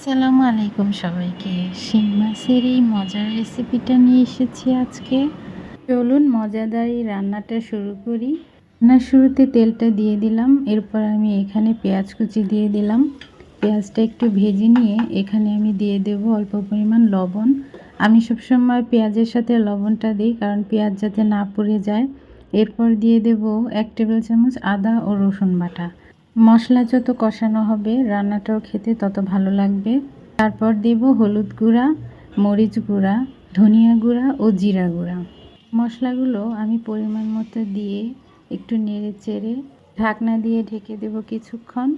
আসসালামু আলাইকুম সবাইকে। শিং মাছের এই মজার রেসিপিটা নিয়ে এসেছি আজকে। চলুন মজাদার এই রান্নাটা শুরু করি। রান্নার শুরুতে তেলটা দিয়ে দিলাম। এরপর আমি এখানে পেঁয়াজ কুচি দিয়ে দিলাম। পেঁয়াজটা একটু ভেজে নিয়ে এখানে আমি দিয়ে দেব অল্প পরিমাণ লবণ। আমি সবসময় পেঁয়াজের সাথে লবণটা দিই, কারণ পেঁয়াজ যাতে না পুড়ে যায়। এরপর দিয়ে দেব এক টেবিল চামচ আদা ও রসুন বাটা। মশলা যত কষানো হবে, রান্নাটাও খেতে তত ভালো লাগবে। তারপর দেব হলুদ গুঁড়া, মরিচ গুঁড়া, ধনিয়া গুঁড়া ও জিরা গুঁড়া। মশলাগুলো আমি পরিমাণ মতো দিয়ে একটু নেড়ে চেড়ে ঢাকনা দিয়ে ঢেকে দেব কিছুক্ষণ।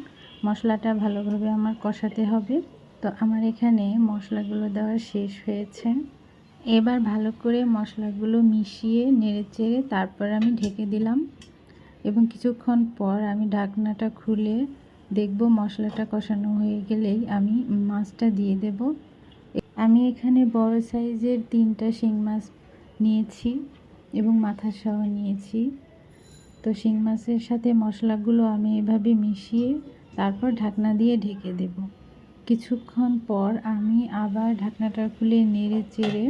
মশলাটা ভালোভাবে আমার কষাতে হবে। তো আমার এখানে মশলাগুলো দেওয়া শেষ হয়েছে। এবার ভালো করে মশলাগুলো মিশিয়ে নেড়ে চেড়ে তারপর আমি ঢেকে দিলাম। এবং কিছুক্ষণ পর আমি ঢাকনাটা খুলে দেখব মশলাটা কষানো হয়ে গেলেই আমি মাছটা দিয়ে দেব। আমি এখানে বড় সাইজের তিনটা শিং মাছ নিয়েছি এবং মাথা সহ নিয়েছি। তো শিং মাছের সাথে মশলাগুলো আমি এভাবে মিশিয়ে তারপর ঢাকনা দিয়ে ঢেকে দেব। কিছুক্ষণ পর আমি আবার ঢাকনাটা খুলে নেড়ে চেড়ে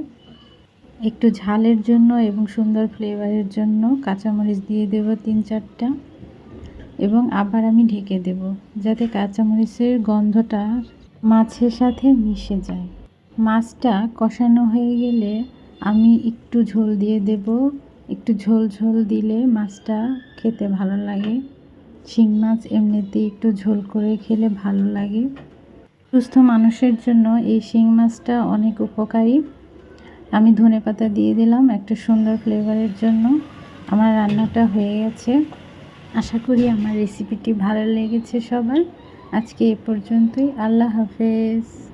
একটু ঝালের জন্য এবং সুন্দর ফ্লেভারের জন্য কাঁচামরিচ দিয়ে দেব তিন চারটা এবং আবার আমি ঢেকে দেব যাতে কাঁচামরিচের গন্ধটা মাছের সাথে মিশে যায়। মাছটা কষানো হয়ে গেলে আমি একটু ঝোল দিয়ে দেব। একটু ঝোল ঝোল দিলে মাছটা খেতে ভালো লাগে। শিং মাছ এমনিতে একটু ঝোল করে খেলে ভালো লাগে। সুস্থ মানুষের জন্য এই শিং মাছটা অনেক উপকারী। আমি ধনে পাতা দিয়ে দিলাম একটা সুন্দর ফ্লেভারের জন্য। আমার রান্নাটা হয়ে গেছে। আশা করি আমার রেসিপিটি ভালো লেগেছে সবার। আজকে এ পর্যন্তই। আল্লাহ হাফেজ।